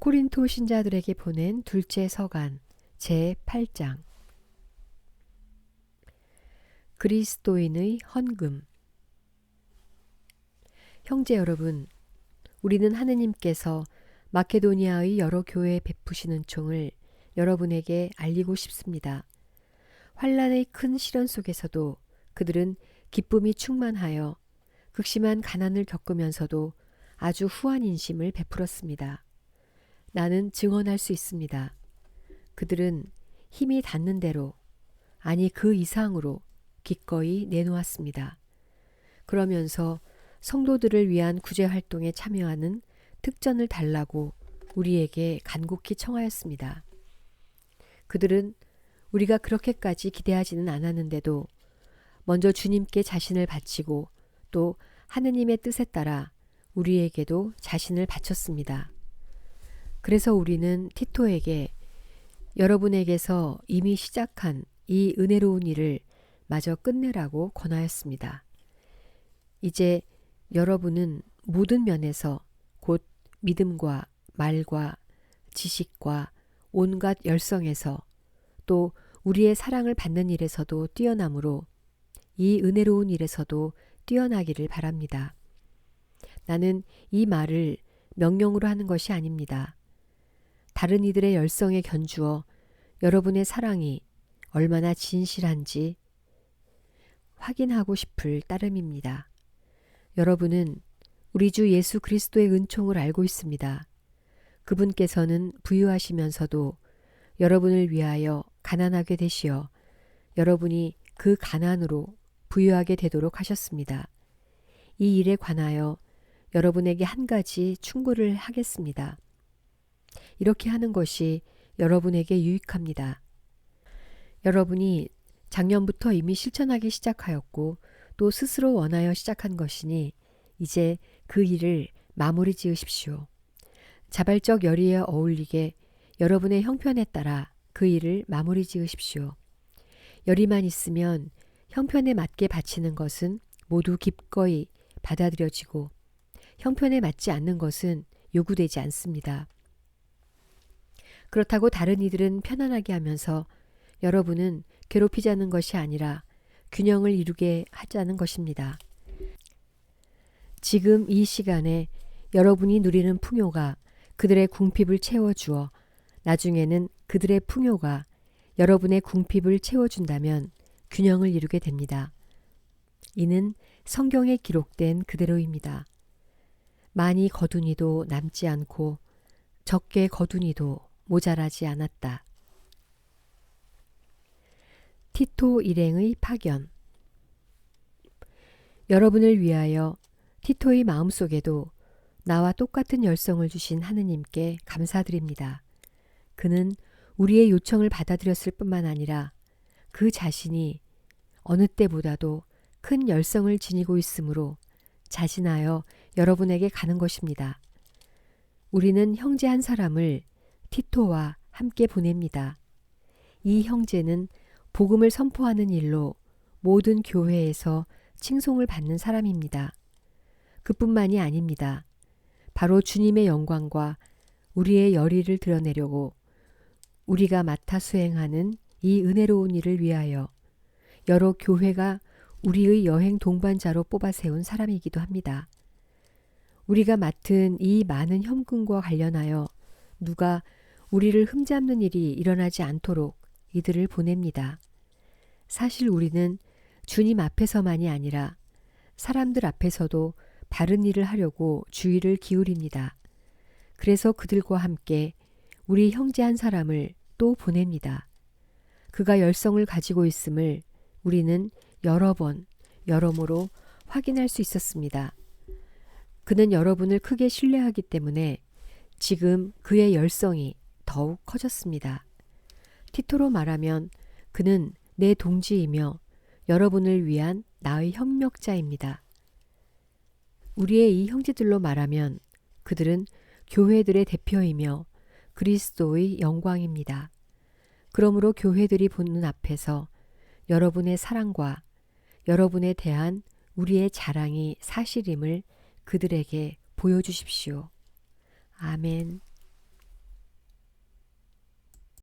코린토 신자들에게 보낸 둘째 서간 제 8장 그리스도인의 헌금 형제 여러분 우리는 하느님께서 마케도니아의 여러 교회에 베푸시는 총을 여러분에게 알리고 싶습니다. 환란의 큰 시련 속에서도 그들은 기쁨이 충만하여 극심한 가난을 겪으면서도 아주 후한 인심을 베풀었습니다. 나는 증언할 수 있습니다. 그들은 힘이 닿는 대로, 아니 그 이상으로 기꺼이 내놓았습니다. 그러면서 성도들을 위한 구제 활동에 참여하는 특전을 달라고 우리에게 간곡히 청하였습니다. 그들은 우리가 그렇게까지 기대하지는 않았는데도 먼저 주님께 자신을 바치고 또 하느님의 뜻에 따라 우리에게도 자신을 바쳤습니다. 그래서 우리는 티토에게 여러분에게서 이미 시작한 이 은혜로운 일을 마저 끝내라고 권하였습니다. 이제 여러분은 모든 면에서 곧 믿음과 말과 지식과 온갖 열성에서 또 우리의 사랑을 받는 일에서도 뛰어나므로 이 은혜로운 일에서도 뛰어나기를 바랍니다. 나는 이 말을 명령으로 하는 것이 아닙니다. 다른 이들의 열성에 견주어 여러분의 사랑이 얼마나 진실한지 확인하고 싶을 따름입니다. 여러분은 우리 주 예수 그리스도의 은총을 알고 있습니다. 그분께서는 부유하시면서도 여러분을 위하여 가난하게 되시어 여러분이 그 가난으로 부유하게 되도록 하셨습니다. 이 일에 관하여 여러분에게 한 가지 충고를 하겠습니다. 이렇게 하는 것이 여러분에게 유익합니다. 여러분이 작년부터 이미 실천하기 시작하였고 또 스스로 원하여 시작한 것이니 이제 그 일을 마무리 지으십시오. 자발적 열의에 어울리게 여러분의 형편에 따라 그 일을 마무리 지으십시오. 열의만 있으면 형편에 맞게 바치는 것은 모두 기꺼이 받아들여지고 형편에 맞지 않는 것은 요구되지 않습니다. 그렇다고 다른 이들은 편안하게 하면서 여러분은 괴롭히자는 것이 아니라 균형을 이루게 하자는 것입니다. 지금 이 시간에 여러분이 누리는 풍요가 그들의 궁핍을 채워주어 나중에는 그들의 풍요가 여러분의 궁핍을 채워준다면 균형을 이루게 됩니다. 이는 성경에 기록된 그대로입니다. 많이 거두니도 남지 않고 적게 거두니도 모자라지 않았다. 티토 일행의 파견 여러분을 위하여 티토의 마음속에도 나와 똑같은 열성을 주신 하느님께 감사드립니다. 그는 우리의 요청을 받아들였을 뿐만 아니라 그 자신이 어느 때보다도 큰 열성을 지니고 있으므로 자진하여 여러분에게 가는 것입니다. 우리는 형제 한 사람을 티토와 함께 보냅니다. 이 형제는 복음을 선포하는 일로 모든 교회에서 칭송을 받는 사람입니다. 그뿐만이 아닙니다. 바로 주님의 영광과 우리의 열의를 드러내려고 우리가 맡아 수행하는 이 은혜로운 일을 위하여 여러 교회가 우리의 여행 동반자로 뽑아 세운 사람이기도 합니다. 우리가 맡은 이 많은 현금과 관련하여 누가 우리를 흠잡는 일이 일어나지 않도록 이들을 보냅니다. 사실 우리는 주님 앞에서만이 아니라 사람들 앞에서도 바른 일을 하려고 주의를 기울입니다. 그래서 그들과 함께 우리 형제 한 사람을 또 보냅니다. 그가 열성을 가지고 있음을 우리는 여러 번, 여러모로 확인할 수 있었습니다. 그는 여러분을 크게 신뢰하기 때문에 지금 그의 열성이 더욱 커졌습니다. 티토로 말하면 그는 내 동지이며 여러분을 위한 나의 협력자입니다. 우리의 이 형제들로 말하면 그들은 교회들의 대표이며 그리스도의 영광입니다. 그러므로 교회들이 보는 앞에서 여러분의 사랑과 여러분에 대한 우리의 자랑이 사실임을 그들에게 보여주십시오. 아멘.